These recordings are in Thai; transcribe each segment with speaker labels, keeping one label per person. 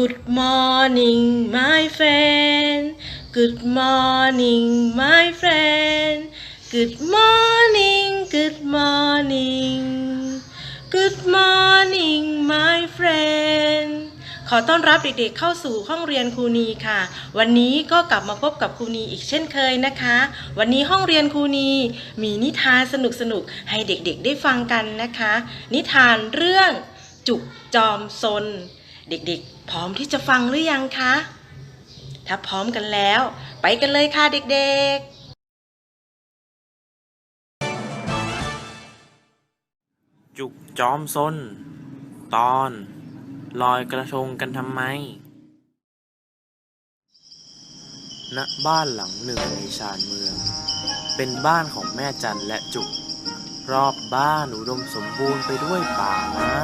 Speaker 1: Good morning my friend Good morning my friend Good morning Good morning Good morning my friend ขอต้อนรับเด็กๆเข้าสู่ห้องเรียนครูนีค่ะ วันนี้ก็กลับมาพบกับครูนีอีกเช่นเคยนะคะ วันนี้ห้องเรียนครูนีมีนิทานสนุกๆให้เด็กๆได้ฟังกันนะคะ นิทานเรื่องจุกจอมซน เด็กๆ พร้อมที่จะฟังหรือยังคะ ถ้าพร้อมกันแล้ว ไปกันเลยค่ะเด็กๆ
Speaker 2: จุกจอมซนตอน ลอยกระทงกันทำไม ณ บ้านหลังหนึ่งในชานเมือง เป็นบ้านของแม่จันและจุก รอบบ้านอุดมสมบูรณ์ไปด้วยป่าไม้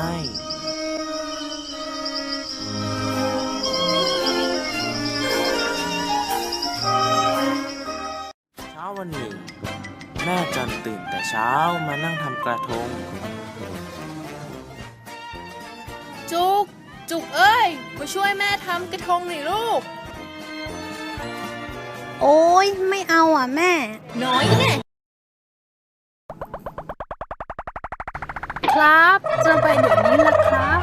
Speaker 2: เช้ามานั่งทำกระทง
Speaker 3: จุก จุกเอ้ย มาช่วยแม่ทำกระทงหน่อยลูก
Speaker 4: โอ้ยไม่เอาอะแม่
Speaker 3: น้อยแน่ครับจะไปเดี๋ยวนี้ละครับ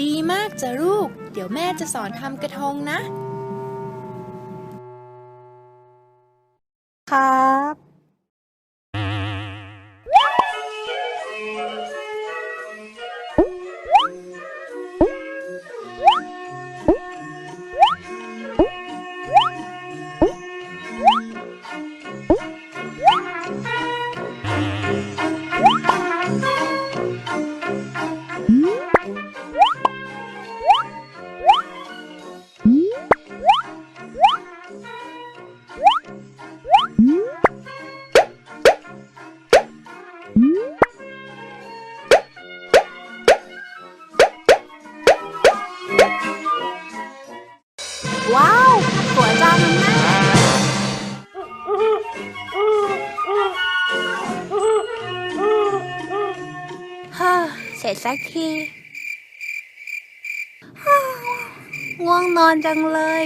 Speaker 3: ดีมากจ้ะลูก เดี๋ยวแม่จะสอนทำกระทงนะ
Speaker 4: ว้าว สวยจังแม่ฮ่าเสร็จสักทีฮ่าง่วงนอนจังเลย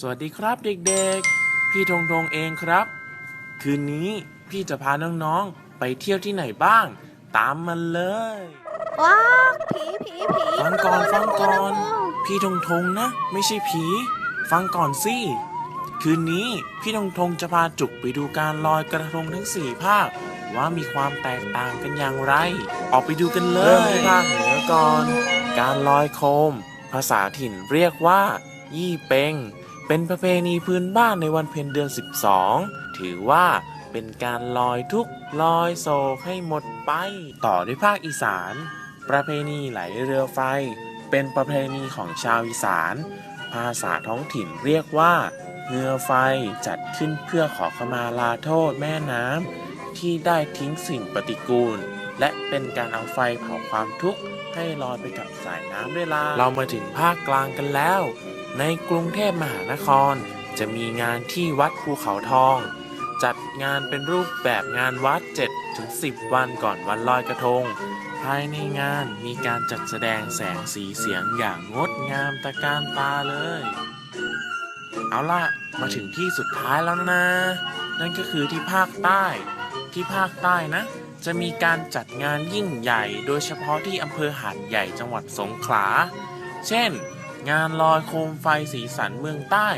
Speaker 2: สวัสดีครับเด็กๆ พี่ธงธงเองครับ คืนนี้พี่จะพาน้องๆ ไปเที่ยวที่ไหนบ้าง ตามมาเลย
Speaker 4: ว้าวผีผีผี
Speaker 2: ฟังก่อนฟังก่อน
Speaker 4: น่ากลัว
Speaker 2: พี่ธงธงนะ ไม่ใช่ผี ฟังก่อนสิคืนนี้พี่ธงธงจะพาจุกไปดูการลอยกระทงทั้งสี่ภาค ว่ามีความแตกต่างกันอย่างไร ออกไปดูกันเลยเริ่มที่ภาคเหนือก่อน การลอยโคม ภาษาถิ่นเรียกว่า ยี่เปง เป็นประเพณีพื้นบ้านในวันเพ็ญเดือน 12 ถือว่าเป็นการลอยทุกลอยโศกให้หมดไป ต่อด้วยภาคอีสาน ประเพณีไหลเรือไฟ เป็นประเพณีของชาวอีสาน ภาษาท้องถิ่นเรียกว่าเรือไฟจัดขึ้นเพื่อขอขมาลาโทษแม่น้ำ ที่ได้ทิ้งสิ่งปฏิกูล และเป็นการเอาไฟเผาความทุกข์ให้ลอยไปกับสายน้ำด้วยลา เรามาถึงภาคกลางกันแล้ว ในกรุงเทพมหานคร จะมีงานที่วัดภูเขาทอง จัดงานเป็นรูปแบบงานวัด 7-10 วันก่อนวันลอยกระทง ภายในงานมีการจัดแสดงแสงสีเสียงอย่างงดงามตะการตาเลย เอาล่ะ มาถึงที่สุดท้ายแล้วนะ นั่นก็คือที่ภาคใต้ ที่ภาคใต้นะ จะมีการจัดงานยิ่งใหญ่ โดยเฉพาะที่อำเภอหาดใหญ่จังหวัดสงขลา เช่น งานลอยโคมไฟสีสันเมืองใต้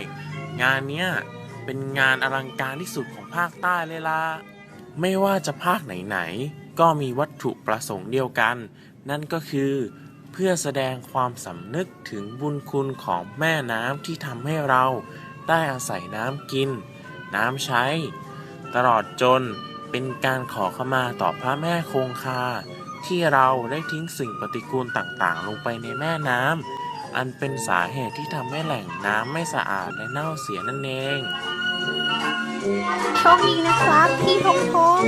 Speaker 2: งานเนี้ยเป็นงานอลังการที่สุดของภาคใต้เลยล่ะ ไม่ว่าจะภาคไหนๆ ก็มีวัตถุประสงค์เดียวกัน นั่นก็คือเพื่อแสดงความสำนึกถึงบุญคุณของแม่น้ำที่ทำให้เรา ได้อาศัยน้ำกิน น้ำใช้ ตลอดจน เป็นการขอขมาต่อพระแม่คงคา ที่เราได้ทิ้งสิ่งปฏิกูลต่างๆ ลงไปในแม่น้ำอันเป็นสาเหตุที่ทำให้แหล่งน้ำไม่สะอาดและเน่าเสียนั่นเอง
Speaker 4: โชคดีนะครับ พี่ทงทง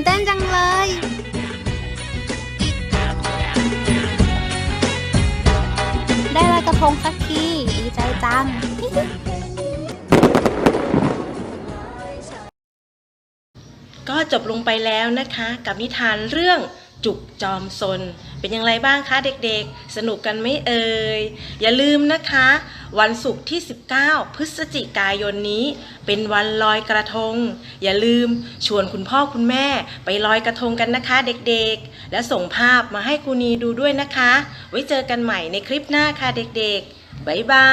Speaker 4: นเต้นจังเลย ได้ลอยกระทงสักทีดีใจจัง
Speaker 1: ก็จบลงไปแล้วนะคะ กับนิทานเรื่อง จุกจอมซน เป็นอย่างไรบ้างคะเด็กๆ สนุกกันไหมเอ่ย อย่าลืมนะคะ วันศุกร์ที่ 19 พฤศจิกายนนี้ เป็นวันลอยกระทง อย่าลืมชวนคุณพ่อคุณแม่ไปลอยกระทงกันนะคะเด็กๆ และส่งภาพมาให้ครูนีดูด้วยนะคะ ไว้เจอกันใหม่ในคลิปหน้าค่ะเด็กๆ บ๊ายบา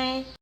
Speaker 1: ย